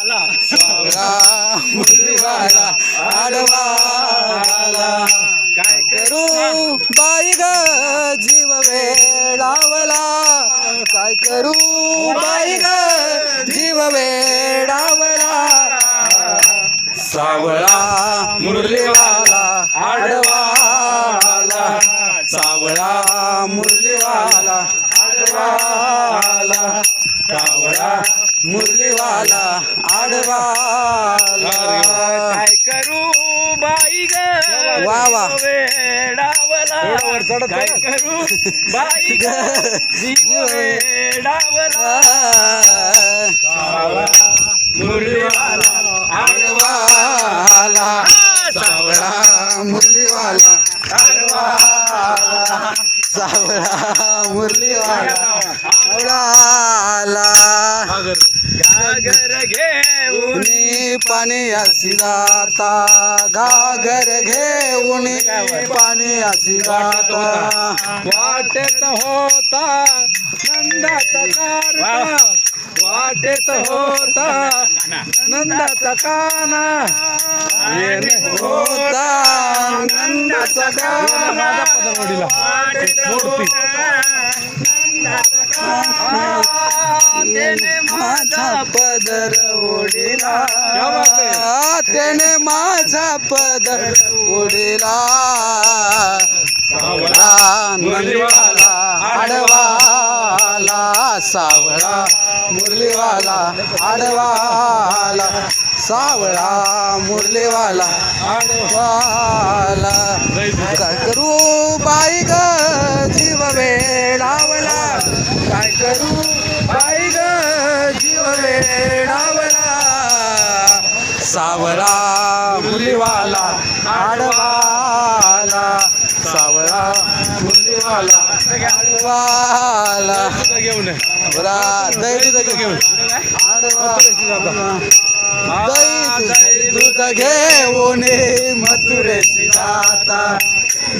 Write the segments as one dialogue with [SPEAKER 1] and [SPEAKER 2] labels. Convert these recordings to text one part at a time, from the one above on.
[SPEAKER 1] सावळा मुरलीवाला आडवाला काय करू बाई ग जीव वेडावला. काय करू बाई ग जीव वेडावला. सावळा मुरलीवाला आडवाला सावळा मुरलीवाला आडवाला सावळा मुरलीवाला आडवाला
[SPEAKER 2] काय करू बाई ग?
[SPEAKER 1] वा वा.
[SPEAKER 2] वेडावला. काय करू बाई ग? जीव वेडावला. मुरलीवाला
[SPEAKER 1] आडवाला सावळा मुरलीवाला आडवाला सावळा मुरलीवाला
[SPEAKER 2] गागर घेऊन.
[SPEAKER 1] उनी पाणी अशी जाता. घागर घेऊन पाणी अशी जाता. वाटेत होता. नंदाचा कारता वाटेत होता. नंदाचा काना. होता. नंदाचा काना.
[SPEAKER 2] त्याने
[SPEAKER 1] ओढिला त्याने माझा पदर ओढिला सावळा मुरलीवाला आडवाला सावळा मुरलीवाला आडवाला सावळा मुरलीवाला आडवाला. काय करू बाई ग जीव वेडावला? काय करू बाई ग जीव वेडावला सावळा मुलीवाला आडवाला. सावळा मुरलीवाला आडवाला. बरा दही घेऊन. दही दूध घेऊन मथुरेशी जाता.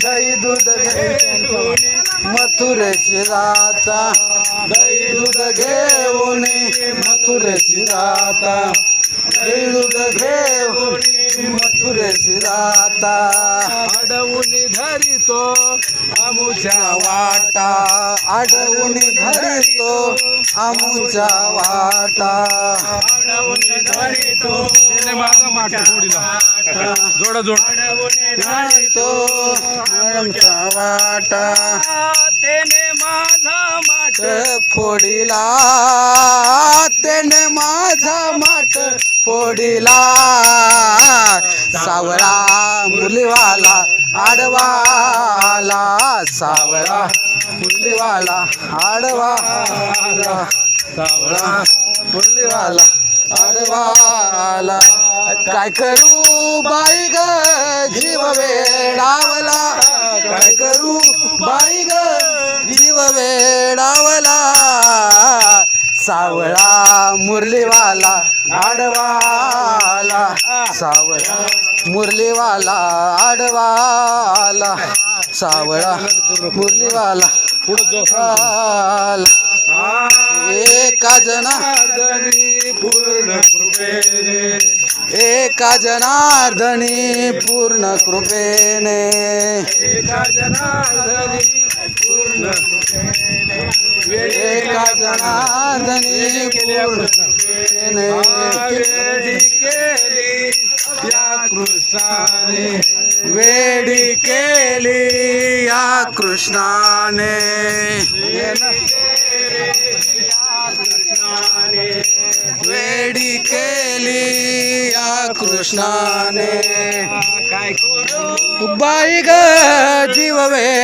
[SPEAKER 1] दही दूध घेऊन मथुरेशी जाता. दही दूध घेऊन मथुरेशी जाता. दूध घेऊन मथुरेशी जाता
[SPEAKER 2] अडवून धरितो
[SPEAKER 1] आमुच्या वाटा. आडवून धरतो आमुच्या वाटा
[SPEAKER 2] अडवून धरितो
[SPEAKER 3] माझा जोडीला जोडा जोड.
[SPEAKER 1] धरतो आमच्या वाटा.
[SPEAKER 2] त्याने माझा माठ
[SPEAKER 1] फोडिला. त्याने माझा माठ फोडिला. सावळा मुरलीवाला आडवाला. सावळा मुरलीवाला आडवाला. सावळा मुलीवाला आडवाला. काय करू बाई ग जीव वेडावला काय करू बाई ग जीव वेडा सावळा मुरलीवाला आडवाला. सावळा मुरलीवाला आडवाला. सावळा मुरलीवाला एका जना
[SPEAKER 3] पूर्ण कृपेने.
[SPEAKER 1] एका जनार्दनी पूर्ण कृपेने.
[SPEAKER 2] एका जनार्दनी पूर्ण
[SPEAKER 1] एका जनार्दनी पूर्ण कृपेने
[SPEAKER 2] केली या कृष्णाने
[SPEAKER 1] वेडी केली या कृष्णाने. वेडी केली या कृष्णाने.
[SPEAKER 2] काय
[SPEAKER 1] बाई ग जीव वे